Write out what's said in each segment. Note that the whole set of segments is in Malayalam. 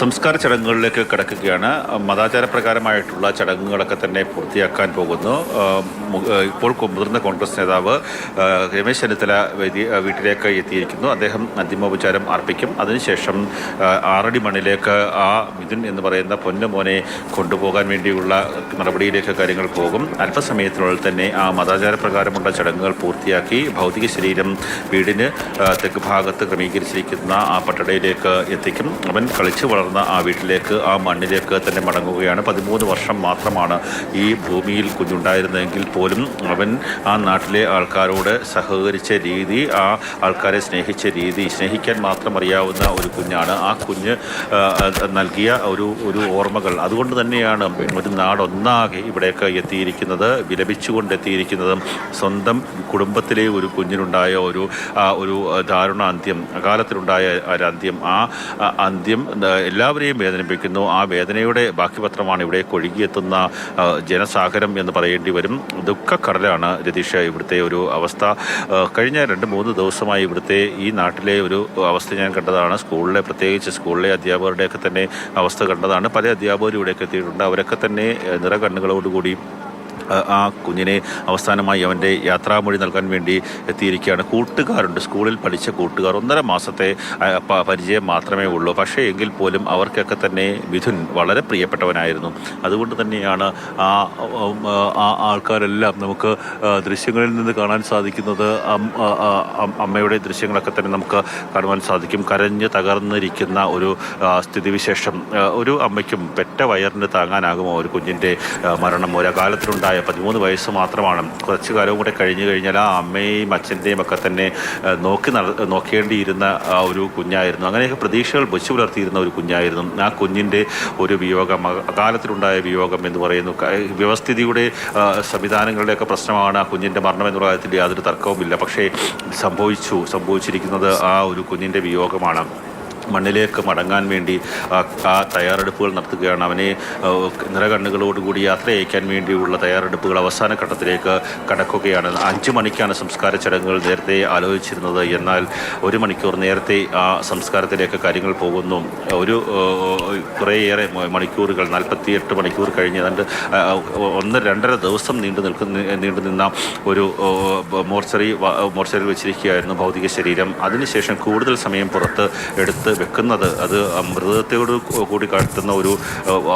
സംസ്കാര ചടങ്ങുകളിലേക്ക് കിടക്കുകയാണ്. മതാചാരപ്രകാരമായിട്ടുള്ള ചടങ്ങുകളൊക്കെ തന്നെ പൂർത്തിയാക്കാൻ പോകുന്നു. ഇപ്പോൾ മുതിർന്ന കോൺഗ്രസ് നേതാവ് രമേശ് ചെന്നിത്തല വീട്ടിലേക്ക് എത്തിയിരിക്കുന്നു. അദ്ദേഹം അന്തിമോപചാരം അർപ്പിക്കും. അതിനുശേഷം ആറടി മണ്ണിലേക്ക് ആ മിഥുൻ എന്ന് പറയുന്ന പൊന്നുമോനെ കൊണ്ടുപോകാൻ വേണ്ടിയുള്ള നടപടിയിലേക്ക് കാര്യങ്ങൾ പോകും. അല്പസമയത്തിനുള്ളിൽ തന്നെ ആ മതാചാരപ്രകാരമുള്ള ചടങ്ങുകൾ പൂർത്തിയാക്കി ഭൗതിക ശരീരം വീടിന് തെക്ക് ഭാഗത്ത് ക്രമീകരിച്ചിരിക്കുന്ന ആ പട്ടടയിലേക്ക് എത്തിക്കും. അവൻ കളിച്ചു വളർന്ന ആ വീട്ടിലേക്ക് ആ മണ്ണിലേക്ക് തന്നെ മടങ്ങുകയാണ്. പതിമൂന്ന് വർഷം മാത്രമാണ് ഈ ഭൂമിയിൽ കുഞ്ഞുണ്ടായിരുന്നതെങ്കിൽ പോലും അവൻ ആ നാട്ടിലെ ആൾക്കാരോട് സഹകരിച്ച രീതി ആ ആൾക്കാരെ സ്നേഹിച്ച രീതി സ്നേഹിക്കാൻ മാത്രം അറിയാവുന്ന ഒരു കുഞ്ഞാണ്. ആ കുഞ്ഞ് നൽകിയ ഒരു ഒരു ഓർമ്മകൾ. അതുകൊണ്ട് തന്നെയാണ് ഒരു നാടൊന്നാകെ ഇവിടേക്ക് എത്തിയിരിക്കുന്നത് വിലപിച്ചുകൊണ്ട് എത്തിയിരിക്കുന്നതും സ്വന്തം കുടുംബത്തിലെ ഒരു കുഞ്ഞിനുണ്ടായ ഒരു ഒരു ദാരുണ അന്ത്യം അകാലത്തിലുണ്ടായ ഒരു അന്ത്യം. ആ അന്ത്യം എല്ലാവരെയും വേദനിപ്പിക്കുന്നു. ആ വേദനയുടെ ബാക്കി പത്രമാണ് ഇവിടെ കൊഴുകിയെത്തുന്ന ജനസാഗരം എന്ന് പറയേണ്ടി വരും. ദുഃഖക്കടലാണ് രതീഷ് ഇവിടുത്തെ ഒരു അവസ്ഥ. കഴിഞ്ഞ രണ്ട് മൂന്ന് ദിവസമായി ഇവിടുത്തെ ഈ നാട്ടിലെ ഒരു അവസ്ഥ ഞാൻ കണ്ടതാണ്. സ്കൂളിലെ പ്രത്യേകിച്ച് സ്കൂളിലെ അധ്യാപകരുടെയൊക്കെ തന്നെ അവസ്ഥ കണ്ടതാണ്. പല അധ്യാപകരും ഇവിടെയൊക്കെ എത്തിയിട്ടുണ്ട്. അവരൊക്കെ തന്നെ നിറകണ്ണുകളോടുകൂടി ആ, കുഞ്ഞിനെ അവസാനമായി അവന്റെ യാത്രാമൊഴി നൽകാൻ വേണ്ടി എത്തിയിരിക്കുകയാണ്. കൂട്ടുകാരുണ്ട്. സ്കൂളിൽ പഠിച്ച കൂട്ടുകാർ ഒന്നര മാസത്തെ പരിചയം മാത്രമേ ഉള്ളൂ. പക്ഷേ എങ്കിൽ പോലും അവർക്കൊക്കെ തന്നെ മിഥുൻ വളരെ പ്രിയപ്പെട്ടവനായിരുന്നു. അതുകൊണ്ട് തന്നെയാണ് ആ ആ ആൾക്കാരെല്ലാം നമുക്ക് ദൃശ്യങ്ങളിൽ നിന്ന് കാണാൻ സാധിക്കുന്നത്. അമ്മയുടെ ദൃശ്യങ്ങളൊക്കെ തന്നെ നമുക്ക് കാണുവാൻ സാധിക്കും. കരഞ്ഞ് തകർന്നിരിക്കുന്ന ഒരു സ്ഥിതിവിശേഷം ഒരു അമ്മയ്ക്കും പെറ്റ വയറിന് താങ്ങാനാകുമോ ഒരു കുഞ്ഞിന്റെ മരണം? മരണം ഒരകാലത്തിലുണ്ടായ പതിമൂന്ന് വയസ്സ് മാത്രമാണ്. കുറച്ച് കാലവും കൂടെ കഴിഞ്ഞു കഴിഞ്ഞാൽ ആ അമ്മയും അച്ഛന്റെയും ഒക്കെ തന്നെ നോക്കി നോക്കേണ്ടിയിരുന്ന ഒരു കുഞ്ഞായിരുന്നു. അങ്ങനെയൊക്കെ പ്രതീക്ഷകൾ വെച്ചു പുലർത്തിയിരുന്ന ഒരു കുഞ്ഞായിരുന്നു. ആ കുഞ്ഞിന്റെ ഒരു വിയോഗം അകാലത്തിലുണ്ടായ വിയോഗം എന്ന് പറയുന്നു. വ്യവസ്ഥിതിയുടെ സംവിധാനങ്ങളുടെയൊക്കെ പ്രശ്നമാണ് ആ കുഞ്ഞിന്റെ മരണം എന്നുള്ള കാര്യത്തിൽ യാതൊരു തർക്കവുമില്ല. പക്ഷേ സംഭവിച്ചു സംഭവിച്ചിരിക്കുന്നത് ആ ഒരു കുഞ്ഞിന്റെ വിയോഗമാണ്. മണ്ണിലേക്ക് മടങ്ങാൻ വേണ്ടി ആ തയ്യാറെടുപ്പുകൾ നടത്തുകയാണ്. അവനെ നിറകണ്ണുകളോടുകൂടി യാത്ര അയക്കാൻ വേണ്ടിയുള്ള തയ്യാറെടുപ്പുകൾ അവസാന ഘട്ടത്തിലേക്ക് കടക്കുകയാണ്. അഞ്ച് മണിക്കാണ് സംസ്കാര ചടങ്ങുകൾ നേരത്തെ ആലോചിച്ചിരുന്നത്. എന്നാൽ ഒരു മണിക്കൂർ നേരത്തെ ആ സംസ്കാരത്തിലേക്ക് കാര്യങ്ങൾ പോകുന്നു. ഒരു കുറേയേറെ മണിക്കൂറുകൾ നാൽപ്പത്തിയെട്ട് മണിക്കൂർ കഴിഞ്ഞ് രണ്ട് ഒന്ന് രണ്ടര ദിവസം നീണ്ടു നിൽക്കുന്ന നീണ്ടു നിന്ന ഒരു മോർച്ചറി മോർച്ചറിയിൽ വെച്ചിരിക്കുകയായിരുന്നു ഭൗതിക ശരീരം. അതിനുശേഷം കൂടുതൽ സമയം പുറത്ത് എടുത്ത് വെക്കുന്നത് അത് മൃതത്തോട് കൂടി കാട്ടുന്ന ഒരു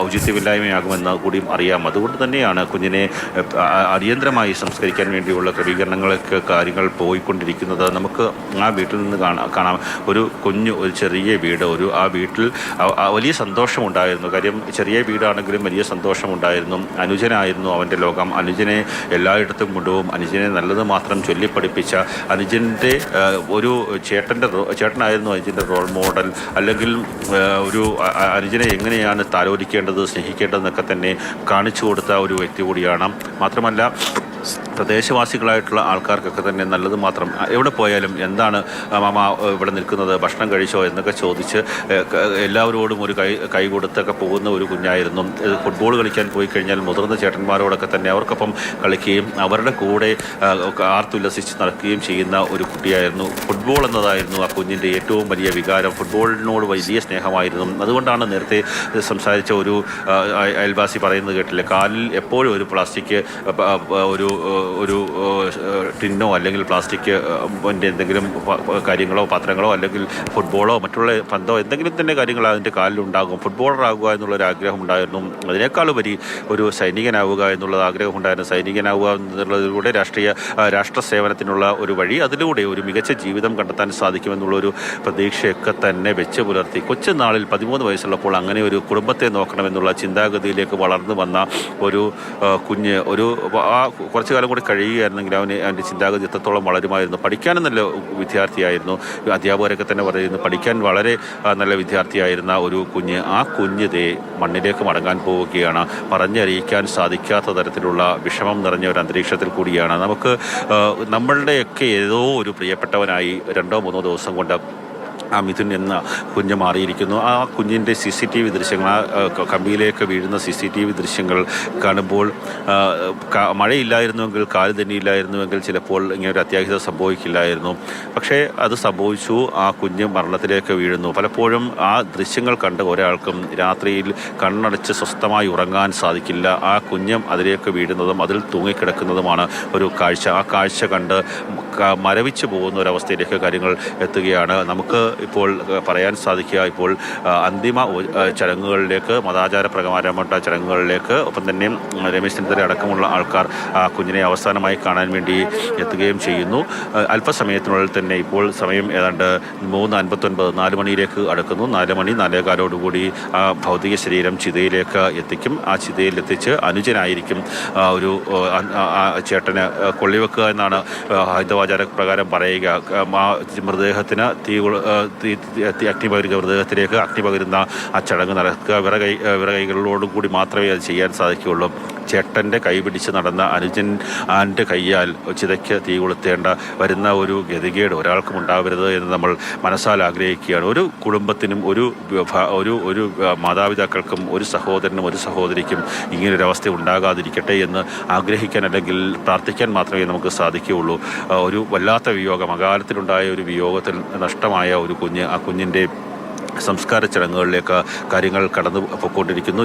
ഔചിത്യമില്ലായ്മയാകുമെന്ന് കൂടിയും അറിയാം. അതുകൊണ്ട് തന്നെയാണ് കുഞ്ഞിനെ അടിയന്തരമായി സംസ്കരിക്കാൻ വേണ്ടിയുള്ള ക്രമീകരണങ്ങളൊക്കെ കാര്യങ്ങൾ പോയിക്കൊണ്ടിരിക്കുന്നത്. നമുക്ക് ആ വീട്ടിൽ നിന്ന് കാണാം ഒരു കുഞ്ഞു ഒരു ചെറിയ വീട് ഒരു ആ വീട്ടിൽ വലിയ സന്തോഷമുണ്ടായിരുന്നു. കാര്യം ചെറിയ വീടാണെങ്കിലും വലിയ സന്തോഷമുണ്ടായിരുന്നു. അനുജനായിരുന്നു അവന്റെ ലോകം. അനുജനെ എല്ലായിടത്തും കൊണ്ടുപോകും. അനുജനെ നല്ലത് മാത്രം ചൊല്ലിപ്പഠിപ്പിച്ച അനുജന്റെ ഒരു ചേട്ടന്റെ ചേട്ടനായിരുന്നു അനുജന്റെ റോൾ മോഡൽ അല്ലെങ്കിൽ ഒരു അനുജനെ എങ്ങനെയാണ് താലോലിക്കേണ്ടത് സ്നേഹിക്കേണ്ടതെന്നൊക്കെ തന്നെ കാണിച്ചു കൊടുത്ത ഒരു വ്യക്തി കൂടിയാണ്. മാത്രമല്ല പ്രദേശവാസികളായിട്ടുള്ള ആൾക്കാർക്കൊക്കെ തന്നെ നല്ലത് മാത്രം. എവിടെ പോയാലും എന്താണ് മാമ ഇവിടെ നിൽക്കുന്നത് ഭക്ഷണം കഴിച്ചോ എന്നൊക്കെ ചോദിച്ച് എല്ലാവരോടും ഒരു കൈ കൈ കൊടുത്തൊക്കെ പോകുന്ന ഒരു കുഞ്ഞായിരുന്നു. ഫുട്ബോൾ കളിക്കാൻ പോയി കഴിഞ്ഞാൽ മുതിർന്ന ചേട്ടന്മാരോടൊക്കെ തന്നെ അവർക്കൊപ്പം കളിക്കുകയും അവരുടെ കൂടെ ആർത്തുല്ലസിച്ച് നടക്കുകയും ചെയ്യുന്ന ഒരു കുട്ടിയായിരുന്നു. ഫുട്ബോൾ എന്നതായിരുന്നു ആ കുഞ്ഞിന്റെ ഏറ്റവും വലിയ വികാരം. ഫുട്ബോളിനോട് വലിയ സ്നേഹമായിരുന്നു. അതുകൊണ്ടാണ് നേരത്തെ സംസാരിച്ച ഒരു അയൽവാസി പറയുന്നത് കേട്ടില്ലേ? കാലിൽ എപ്പോഴും ഒരു പ്ലാസ്റ്റിക് ഒരു ഒരു ടിന്നോ അല്ലെങ്കിൽ പ്ലാസ്റ്റിക് എന്തെങ്കിലും കാര്യങ്ങളോ പാത്രങ്ങളോ അല്ലെങ്കിൽ ഫുട്ബോളോ മറ്റുള്ള പന്തോ എന്തെങ്കിലും തന്നെ കാര്യങ്ങൾ അതിന്റെ കാലിലുണ്ടാകും. ഫുട്ബോളറാകുക എന്നുള്ളൊരു ആഗ്രഹം ഉണ്ടായിരുന്നു അതിനേക്കാളുപരി ഒരു സൈനികനാവുക എന്നുള്ള ആഗ്രഹം ഉണ്ടായിരുന്നു സൈനികനാവുക എന്നുള്ളതിലൂടെ രാഷ്ട്രീയ രാഷ്ട്ര സേവനത്തിനുള്ള ഒരു വഴി അതിലൂടെ ഒരു മികച്ച ജീവിതം കണ്ടെത്താൻ സാധിക്കുമെന്നുള്ളൊരു പ്രതീക്ഷയൊക്കെ തന്നെ വെച്ച് പുലർത്തി. കൊച്ചുനാളിൽ പതിമൂന്ന് വയസ്സുള്ളപ്പോൾ അങ്ങനെ ഒരു കുടുംബത്തെ നോക്കണമെന്നുള്ള ചിന്താഗതിയിലേക്ക് വളർന്നു വന്ന ഒരു കുഞ്ഞ് ഒരു ആ കുറച്ചു കാലം കൂടി കഴിയുകയായിരുന്നെങ്കിൽ അവന് അവന്റെ ചിന്താഗതി എത്രത്തോളം വളരുമായിരുന്നു. പഠിക്കാനും നല്ല വിദ്യാർത്ഥിയായിരുന്നു. അധ്യാപകരൊക്കെ തന്നെ പറയുന്നു പഠിക്കാൻ വളരെ നല്ല വിദ്യാർത്ഥിയായിരുന്ന ഒരു കുഞ്ഞ് ആ കുഞ്ഞ് ദേ മണ്ണിലേക്ക് മടങ്ങാൻ പോവുകയാണ്. പറഞ്ഞറിയിക്കാൻ സാധിക്കാത്ത തരത്തിലുള്ള വിഷമം നിറഞ്ഞ ഒരു അന്തരീക്ഷത്തിൽ കൂടിയാണ്. നമുക്ക് നമ്മളുടെയൊക്കെ ഏതോ ഒരു പ്രിയപ്പെട്ടവനായി രണ്ടോ മൂന്നോ ദിവസം കൊണ്ട് ആ മിഥുൻ എന്ന കുഞ്ഞ് മാറിയിരിക്കുന്നു. ആ കുഞ്ഞിന്റെ സി സി ടി വി ദൃശ്യങ്ങൾ ആ കമ്പിയിലേക്ക് വീഴുന്ന സി സി ടി വി ദൃശ്യങ്ങൾ കാണുമ്പോൾ മഴയില്ലായിരുന്നുവെങ്കിൽ കാൽ തന്നെയില്ലായിരുന്നുവെങ്കിൽ ചിലപ്പോൾ ഇങ്ങനെ ഒരു അത്യാഹിതം സംഭവിക്കില്ലായിരുന്നു. പക്ഷേ അത് സംഭവിച്ചു ആ കുഞ്ഞ് മരണത്തിലേക്ക് വീഴുന്നു. പലപ്പോഴും ആ ദൃശ്യങ്ങൾ കണ്ട് ഒരാൾക്കും രാത്രിയിൽ കണ്ണടച്ച് സ്വസ്ഥമായി ഉറങ്ങാൻ സാധിക്കില്ല. ആ കുഞ്ഞും അതിലേക്ക് വീഴുന്നതും അതിൽ തൂങ്ങിക്കിടക്കുന്നതുമാണ് ഒരു കാഴ്ച. ആ കാഴ്ച കണ്ട് മരവിച്ചു പോകുന്ന ഒരവസ്ഥയിലേക്ക് കാര്യങ്ങൾ എത്തുകയാണ്. നമുക്ക് ഇപ്പോൾ പറയാൻ സാധിക്കുക ഇപ്പോൾ അന്തിമ ചടങ്ങുകളിലേക്ക് മതാചാര പ്രകാരപ്പെട്ട ചടങ്ങുകളിലേക്ക് ഒപ്പം തന്നെ രമേശ് ചെന്നിത്തല അടക്കമുള്ള ആൾക്കാർ ആ കുഞ്ഞിനെ അവസാനമായി കാണാൻ വേണ്ടി എത്തുകയും ചെയ്യുന്നു. അല്പസമയത്തിനുള്ളിൽ തന്നെ ഇപ്പോൾ സമയം ഏതാണ്ട് മൂന്ന് അൻപത്തൊൻപത് നാല് മണിയിലേക്ക് അടുക്കുന്നു. നാല് മണി നാലേകാലോടുകൂടി ആ ഭൗതിക ശരീരം ചിതയിലേക്ക് എത്തിക്കും. ആ ചിതയിൽ എത്തിച്ച് അനുജനായിരിക്കും ഒരു ചേട്ടന് കൊള്ളിവെക്കുക എന്നാണ് ആ, ഹൈന്ദവാചാര പ്രകാരം പറയുക. ആ മൃതദേഹത്തിന് തീ അഗ്നി പകരുക മൃതദേഹത്തിലേക്ക് അഗ്നി പകരുന്ന ആ ചടങ്ങ് നടക്കുക. വിറകൈ വിറകൈകളോടും കൂടി മാത്രമേ അത് ചെയ്യാൻ സാധിക്കുകയുള്ളൂ. ചേട്ടന്റെ കൈ പിടിച്ച് നടന്ന അനുജൻ ആന്റെ കൈയാൽ ചിതയ്ക്ക് തീ കൊളുത്തേണ്ട വരുന്ന ഒരു ഗതികേട് ഒരാൾക്കും ഉണ്ടാവരുത് എന്ന് നമ്മൾ മനസ്സാൽ ആഗ്രഹിക്കുകയാണ്. ഒരു കുടുംബത്തിനും ഒരു ഒരു ഒരു മാതാപിതാക്കൾക്കും ഒരു സഹോദരനും ഒരു സഹോദരിക്കും ഇങ്ങനൊരവസ്ഥ ഉണ്ടാകാതിരിക്കട്ടെ എന്ന് ആഗ്രഹിക്കാൻ അല്ലെങ്കിൽ പ്രാർത്ഥിക്കാൻ മാത്രമേ നമുക്ക് സാധിക്കുകയുള്ളൂ. ഒരു വല്ലാത്ത വിയോഗം അകാലത്തിലുണ്ടായ ഒരു വിയോഗത്തിൽ നഷ്ടമായ ഒരു കുഞ്ഞ് ആ കുഞ്ഞിന്റെ സംസ്കാര ചടങ്ങുകളിലേക്ക് കാര്യങ്ങൾ കടന്നു പൊയ്ക്കൊണ്ടിരിക്കുന്നു